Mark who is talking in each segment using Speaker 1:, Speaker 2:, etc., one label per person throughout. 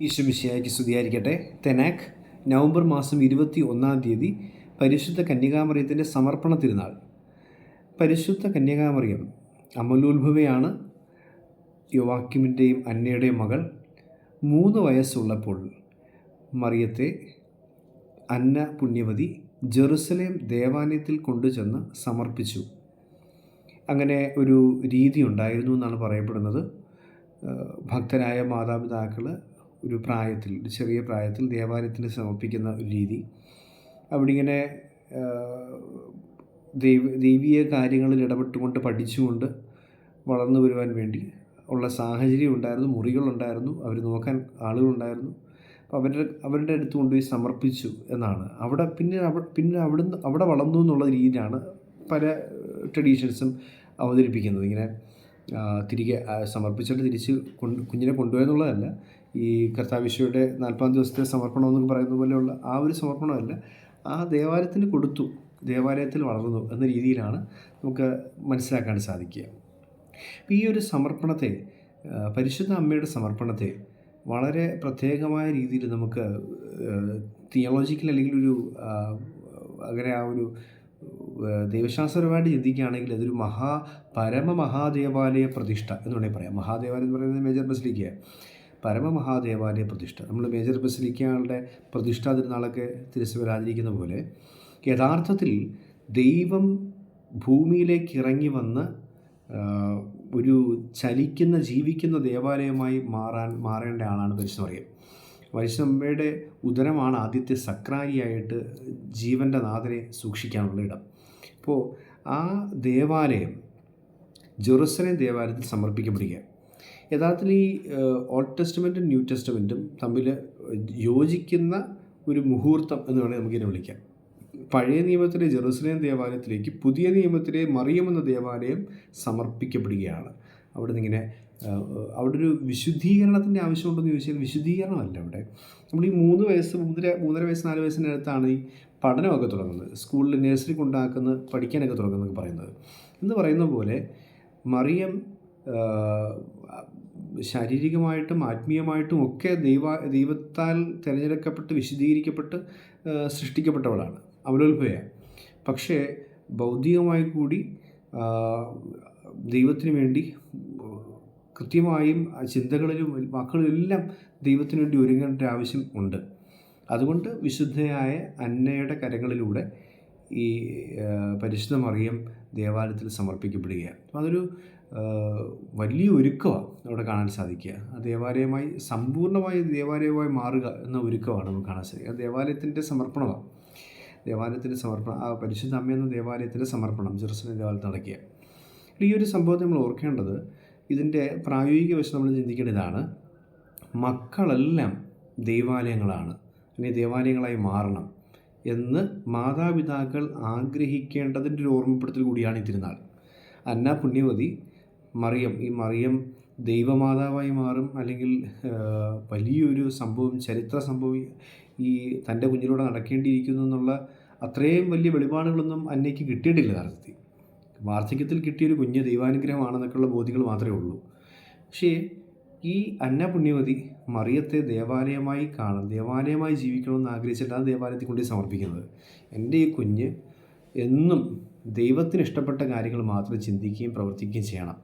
Speaker 1: ഈശ്വമിശിയാക്കി സ്തുതിയായിരിക്കട്ടെ. തെനാക്ക് നവംബർ മാസം ഇരുപത്തി ഒന്നാം തീയതി പരിശുദ്ധ കന്യകാമറിയത്തിന്റെ സമർപ്പണ തിരുനാൾ. പരിശുദ്ധ കന്യകാമറിയം അമലോത്ഭവയാണ്. യുവാക്യമിന്റെയും അന്നയുടെയും മകൾ. മൂന്ന് വയസ്സുള്ളപ്പോൾ മറിയത്തെ അന്ന പുണ്യവതി ജെറുസലേം ദേവാലയത്തിൽ കൊണ്ടുചെന്ന് സമർപ്പിച്ചു. അങ്ങനെ ഒരു രീതി ഉണ്ടായിരുന്നു എന്നാണ് പറയപ്പെടുന്നത്. ഭക്തരായ മാതാപിതാക്കൾ ഒരു പ്രായത്തിൽ ഒരു ചെറിയ പ്രായത്തിൽ ദേവാലയത്തിന് സമർപ്പിക്കുന്ന ഒരു രീതി. അവിടെ ഇങ്ങനെ ദൈവ ദൈവീയ കാര്യങ്ങളിൽ ഇടപെട്ടുകൊണ്ട് പഠിച്ചുകൊണ്ട് വളർന്നു വരുവാൻ വേണ്ടി ഉള്ള സാഹചര്യം ഉണ്ടായിരുന്നു മുറികളുണ്ടായിരുന്നു അവർ നോക്കാൻ ആളുകളുണ്ടായിരുന്നു. അപ്പോൾ അവരുടെ അവരുടെ അടുത്ത് കൊണ്ടുപോയി സമർപ്പിച്ചു എന്നാണ്. അവിടെ പിന്നെ അവ പിന്നെ അവിടുന്ന് അവിടെ വളർന്നു എന്നുള്ള രീതിയിലാണ് പല ട്രഡീഷൻസും അവതരിപ്പിക്കുന്നത്. ഇങ്ങനെ തിരികെ സമർപ്പിച്ചിട്ട് തിരിച്ച് കൊണ്ട് കുഞ്ഞിനെ കൊണ്ടുപോയെന്നുള്ളതല്ല ഈ കർത്താവിശ്വയുടെ നാൽപ്പതാം ദിവസത്തെ സമർപ്പണം എന്നൊക്കെ പറയുന്ന പോലെയുള്ള ആ ഒരു സമർപ്പണമല്ല ആ ദേവാലയത്തിന് കൊടുത്തു ദേവാലയത്തിൽ വളർന്നു എന്ന രീതിയിലാണ് നമുക്ക് മനസ്സിലാക്കാൻ സാധിക്കുക. ഈ ഒരു സമർപ്പണത്തെ പരിശുദ്ധ അമ്മയുടെ സമർപ്പണത്തെ വളരെ പ്രത്യേകമായ രീതിയിൽ നമുക്ക് തിയോളജിക്കൽ അല്ലെങ്കിൽ ഒരു അങ്ങനെ ആ ഒരു ദൈവശാസ്ത്രപരമായിട്ട് ചിന്തിക്കുകയാണെങ്കിൽ അതൊരു മഹാ പരമ മഹാദേവാലയ പ്രതിഷ്ഠ എന്ന് വേണമെങ്കിൽ പറയാം. മഹാദേവാലയം എന്ന് പറയുന്നത് മേജർ ബസിലിക്ക പരമമഹാദേവാലയ പ്രതിഷ്ഠ. നമ്മൾ മേജർ ബസിലിക്കാളുടെ പ്രതിഷ്ഠാ തിരുനാളൊക്കെ തിരുസഭയിൽ ആചരിക്കുന്ന പോലെ യഥാർത്ഥത്തിൽ ദൈവം ഭൂമിയിലേക്ക് ഇറങ്ങി വന്ന് ഒരു ചലിക്കുന്ന ജീവിക്കുന്ന ദേവാലയമായി മാറാൻ മാറേണ്ട ആളാണ് പരിശുദ്ധമറിയം. വൈഷ്ണവയുടെ ഉദരമാണ് ആദ്യത്തെ സക്രാരിയായിട്ട് ജീവന്റെ നാഥനെ സൂക്ഷിക്കാനുള്ള ഇടം. അപ്പോൾ ആ ദേവാലയം ജെറുസലേം ദേവാലയത്തിൽ സമർപ്പിക്കപ്പെടുക യഥാർത്ഥത്തിൽ ഈ ഓൾഡ് ടെസ്റ്റമെന്റും ന്യൂ ടെസ്റ്റമെന്റും തമ്മിൽ യോജിക്കുന്ന ഒരു മുഹൂർത്തം എന്ന് വേണമെങ്കിൽ നമുക്കിതിനെ വിളിക്കാം. പഴയ നിയമത്തിലെ ജെറുസലേം ദേവാലയത്തിലേക്ക് പുതിയ നിയമത്തിലെ മറിയമെന്ന ദേവാലയം സമർപ്പിക്കപ്പെടുകയാണ്. അവിടെ നിന്നിങ്ങനെ അവിടെ ഒരു വിശുദ്ധീകരണത്തിന്റെ ആവശ്യമുണ്ടെന്ന് ചോദിച്ചാൽ വിശുദ്ധീകരണമല്ല അവിടെ. നമ്മൾ ഈ മൂന്ന് വയസ്സ് മൂന്നര മൂന്നര വയസ്സ് നാല് വയസ്സിന്റെ അടുത്താണ് ഈ പഠനമൊക്കെ തുടങ്ങുന്നത്. സ്കൂളിൽ നഴ്സറി കൊണ്ടാക്കുന്ന പഠിക്കാനൊക്കെ തുടങ്ങുന്നതൊക്കെ പറയുന്നത്. എന്ന് പറയുന്ന പോലെ മറിയം ശാരീരികമായിട്ടും ആത്മീയമായിട്ടും ഒക്കെ ദൈവ ദൈവത്താൽ തിരഞ്ഞെടുക്കപ്പെട്ട് വിശദീകരിക്കപ്പെട്ട് സൃഷ്ടിക്കപ്പെട്ടവളാണ് അവലോൽഭയ. പക്ഷേ ബൗദ്ധികമായി കൂടി ദൈവത്തിന് വേണ്ടി കൃത്യമായും ചിന്തകളിലും വാക്കുകളിലും എല്ലാം ദൈവത്തിന് വേണ്ടി ഒരുങ്ങേണ്ട ആവശ്യം ഉണ്ട്. അതുകൊണ്ട് വിശുദ്ധയായ അന്നയുടെ കരങ്ങളിലൂടെ ഈ പരിശുദ്ധമറിയം പരിശുദ്ധ മറിയം ദേവാലയത്തിൽ സമർപ്പിക്കപ്പെടുകയാണ്. അതൊരു വലിയ ഒരുക്കമാണ് അവിടെ കാണാൻ സാധിക്കുക. ആ ദേവാലയമായി സമ്പൂർണമായി ദേവാലയമായി മാറുക എന്ന ഒരുക്കമാണ് നമുക്ക് കാണാൻ സാധിക്കുക. ആ ദേവാലയത്തിന്റെ സമർപ്പണമാണ് ദേവാലയത്തിന്റെ സമർപ്പണം ആ പരിശുദ്ധ അമ്മ എന്ന ദേവാലയത്തിന്റെ സമർപ്പണം ജെറുസലേം ദേവാലയത്തിൽ നടക്കുക. ഈ ഒരു സംഭവത്തെ നമ്മൾ ഓർക്കേണ്ടത് ഇതിന്റെ പ്രായോഗിക വശം നമ്മൾ ചിന്തിക്കേണ്ട ഇതാണ്. മക്കളെല്ലാം ദൈവാലയങ്ങളാണ്. അല്ലെങ്കിൽ ദേവാലയങ്ങളായി മാറണം എന്ന് മാതാപിതാക്കൾ ആഗ്രഹിക്കേണ്ടതിന്റെ ഒരു ഓർമ്മപ്പെടുത്തൽ കൂടിയാണ് ഈ തിരുനാൾ. അന്ന പുണ്യവതി മറിയം. ഈ മറിയം ദൈവമാതാവായി മാറും. അല്ലെങ്കിൽ വലിയൊരു സംഭവം ചരിത്ര സംഭവം ഈ തന്റെ കുഞ്ഞിലൂടെ നടക്കേണ്ടിയിരിക്കുന്നു എന്നുള്ള അത്രയും വലിയ വെളിപാടുകളൊന്നും അന്നയ്ക്ക് കിട്ടിയിട്ടില്ല യഥാർത്ഥത്തിൽ. വാർദ്ധക്യത്തിൽ കിട്ടിയൊരു കുഞ്ഞ് ദൈവാനുഗ്രഹമാണെന്നൊക്കെയുള്ള ബോധ്യങ്ങൾ മാത്രമേ ഉള്ളൂ. പക്ഷേ ഈ അന്ന പുണ്യവതി മറിയത്തെ ദേവാലയമായി കാണാൻ ദേവാലയമായി ജീവിക്കണമെന്ന് ആഗ്രഹിച്ചിട്ടാണ് ദേവാലയത്തിൽ കൊണ്ടു സമർപ്പിക്കുന്നത്. എന്റെ ഈ കുഞ്ഞ് എന്നും ദൈവത്തിന് ഇഷ്ടപ്പെട്ട കാര്യങ്ങൾ മാത്രം ചിന്തിക്കുകയും പ്രവർത്തിക്കുകയും ചെയ്യണം.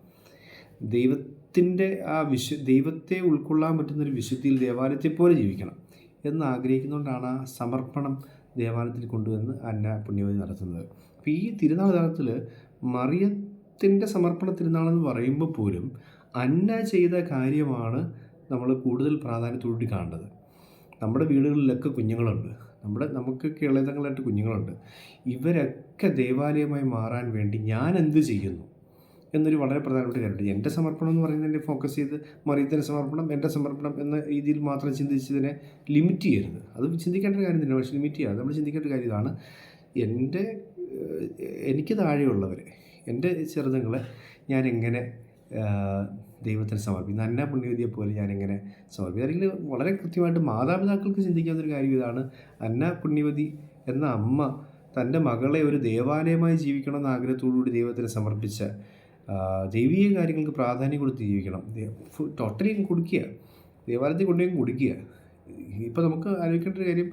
Speaker 1: ദൈവത്തിന്റെ ആ വിശു ദൈവത്തെ ഉൾക്കൊള്ളാൻ പറ്റുന്നൊരു വിശുദ്ധിയിൽ ദേവാലയത്തെ പോലെ ജീവിക്കണം എന്ന് ആഗ്രഹിക്കുന്നതുകൊണ്ടാണ് ആ സമർപ്പണം ദേവാലയത്തിൽ കൊണ്ടുവന്ന് അന്ന പുണ്യവതി നടത്തുന്നത്. അപ്പോൾ ഈ തിരുനാൾ കാലത്തിൽ മറിയത്തിന്റെ സമർപ്പണ തിരുനാളെന്ന് പറയുമ്പോൾ പോലും അന്ന ചെയ്ത കാര്യമാണ് നമ്മൾ കൂടുതൽ പ്രാധാന്യത്തോടുകൂടി കാണേണ്ടത്. നമ്മുടെ വീടുകളിലൊക്കെ കുഞ്ഞുങ്ങളുണ്ട്. നമ്മുടെ നമുക്കൊക്കെ ഇളയതങ്ങളായിട്ട് കുഞ്ഞുങ്ങളുണ്ട്. ഇവരൊക്കെ ദേവാലയമായി മാറാൻ വേണ്ടി ഞാൻ എന്ത് ചെയ്യുന്നു? എന്നൊരു വളരെ പ്രധാനപ്പെട്ട കാര്യമുണ്ട്. എന്റെ സമർപ്പണം എന്ന് പറയുന്നതിനെ ഫോക്കസ് ചെയ്ത് മറിയത്തിന്റെ സമർപ്പണം എന്റെ സമർപ്പണം എന്ന രീതിയിൽ മാത്രം ചിന്തിച്ചതിനെ ലിമിറ്റ് ചെയ്യരുത്. അത് ചിന്തിക്കേണ്ട ഒരു കാര്യം തന്നെ പക്ഷേ ലിമിറ്റ് ചെയ്യാതെ നമ്മൾ ചിന്തിക്കേണ്ട ഒരു കാര്യം ഇതാണ്. എന്റെ എനിക്ക് താഴെയുള്ളവരെ എന്റെ ചെറുതങ്ങളെ ഞാൻ എങ്ങനെ ദൈവത്തിന് സമർപ്പിക്കും? അന്ന പുണ്യവതിയെ പോലെ ഞാൻ എങ്ങനെ സമർപ്പിക്കും? അല്ലെങ്കിൽ വളരെ കൃത്യമായിട്ട് മാതാപിതാക്കൾക്ക് ചിന്തിക്കാവുന്ന ഒരു കാര്യം ഇതാണ്. അന്ന പുണ്യവതി എന്ന അമ്മ തന്റെ മകളെ ഒരു ദേവാലയമായി ജീവിക്കണമെന്ന ആഗ്രഹത്തോടുകൂടി ദൈവത്തിന് സമർപ്പിച്ച ദൈവീയ കാര്യങ്ങൾക്ക് പ്രാധാന്യം കൊടുത്ത് ജീവിക്കണം. ടോട്ടലി കുടിക്കുക ദേവാലയത്തിൽ കൊണ്ടുപോയി കുടിക്കുക ഇപ്പോൾ നമുക്ക് ആലോചിക്കേണ്ട ഒരു കാര്യം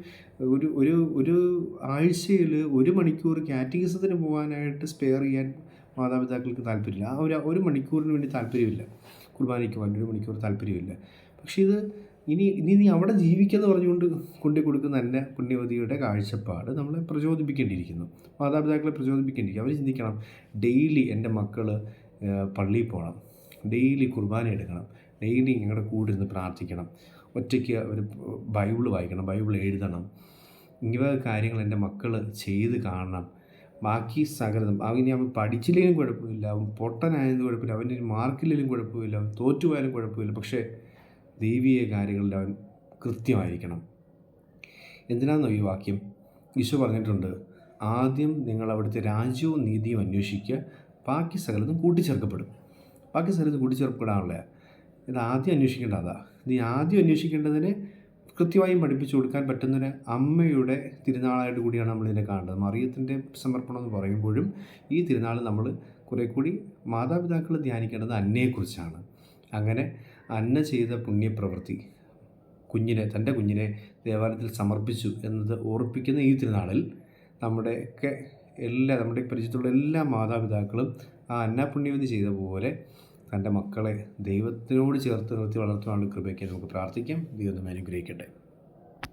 Speaker 1: ഒരു ഒരു ഒരു ആഴ്ചയിൽ ഒരു മണിക്കൂർ കാറ്റഗിസത്തിന് പോകാനായിട്ട് സ്പെയർ ചെയ്യാൻ മാതാപിതാക്കൾക്ക് താല്പര്യമില്ല. ആ ഒരു ഒരു മണിക്കൂറിന് വേണ്ടി താല്പര്യമില്ല. കുർബാനയ്ക്ക് പോകാൻ ഒരു മണിക്കൂർ താല്പര്യമില്ല. പക്ഷേ ഇത് ഇനി ഇനി നീ അവിടെ ജീവിക്കുന്നു പറഞ്ഞുകൊണ്ട് കൊണ്ടു കൊടുക്കുന്ന എന്റെ പുണ്യവതിയുടെ കാഴ്ചപ്പാട് നമ്മളെ പ്രചോദിപ്പിക്കേണ്ടിയിരിക്കുന്നു. മാതാപിതാക്കളെ പ്രചോദിപ്പിക്കേണ്ടിയിരിക്കും അവർ ചിന്തിക്കണം ഡെയിലി എന്റെ മക്കൾ പള്ളിയിൽ പോകണം. ഡെയിലി കുർബാന എടുക്കണം. ഡെയിലി ഞങ്ങളുടെ കൂടെ ഇരുന്ന് പ്രാർത്ഥിക്കണം. ഒറ്റയ്ക്ക് ഒരു ബൈബിൾ വായിക്കണം ബൈബിൾ എഴുതണം. ഇവ കാര്യങ്ങൾ എന്റെ മക്കൾ ചെയ്ത് കാണണം. ബാക്കി സകലതും അവന് അവൻ പഠിച്ചില്ലെങ്കിലും കുഴപ്പമില്ല. അവൻ പൊട്ടനായതും കുഴപ്പമില്ല. അവന്റെ മാർക്കില്ലെങ്കിലും കുഴപ്പമില്ല. അവൻ തോറ്റുപോയാലും കുഴപ്പമില്ല. പക്ഷേ ദൈവീയ കാര്യങ്ങളിൽ അവൻ കൃത്യമായിരിക്കണം. എന്തിനാണെന്നോ ഈ വാക്യം? ഈശോ പറഞ്ഞിട്ടുണ്ട് ആദ്യം നിങ്ങൾ അവിടുത്തെ രാജ്യവും നീതിയും അന്വേഷിക്കുക ബാക്കി സകലതും കൂട്ടിച്ചേർക്കപ്പെടും. ബാക്കി സകലതും കൂട്ടിച്ചേർക്കപ്പെടാനുള്ള ഇത് ആദ്യം അന്വേഷിക്കേണ്ട അതാ. നീ ആദ്യം അന്വേഷിക്കേണ്ടതിന് കൃത്യമായും പഠിപ്പിച്ചു കൊടുക്കാൻ പറ്റുന്നൊരു അമ്മയുടെ തിരുനാളായിട്ട് കൂടിയാണ് നമ്മളിതിനെ കാണുന്നത് മറിയത്തിന്റെ സമർപ്പണം എന്ന് പറയുമ്പോഴും ഈ തിരുനാൾ നമ്മൾ കുറേ കൂടി മാതാപിതാക്കൾ ധ്യാനിക്കേണ്ടത് അന്നയെക്കുറിച്ചാണ് അങ്ങനെ അന്ന ചെയ്ത പുണ്യപ്രവൃത്തി കുഞ്ഞിനെ തന്റെ കുഞ്ഞിനെ ദേവാലയത്തിൽ സമർപ്പിച്ചു എന്നത് ഓർപ്പിക്കുന്ന ഈ തിരുനാളിൽ നമ്മുടെയൊക്കെ എല്ലാ നമ്മുടെ പരിചയത്തുള്ള എല്ലാ മാതാപിതാക്കളും ആ അന്ന ചെയ്ത പോലെ തന്റെ മക്കളെ ദൈവത്തിനോട് ചേർത്ത് നിർത്തി വളർത്തുവാനുള്ള കൃപയ്ക്ക് നമുക്ക് പ്രാർത്ഥിക്കാം. ദൈവം അനുഗ്രഹിക്കട്ടെ.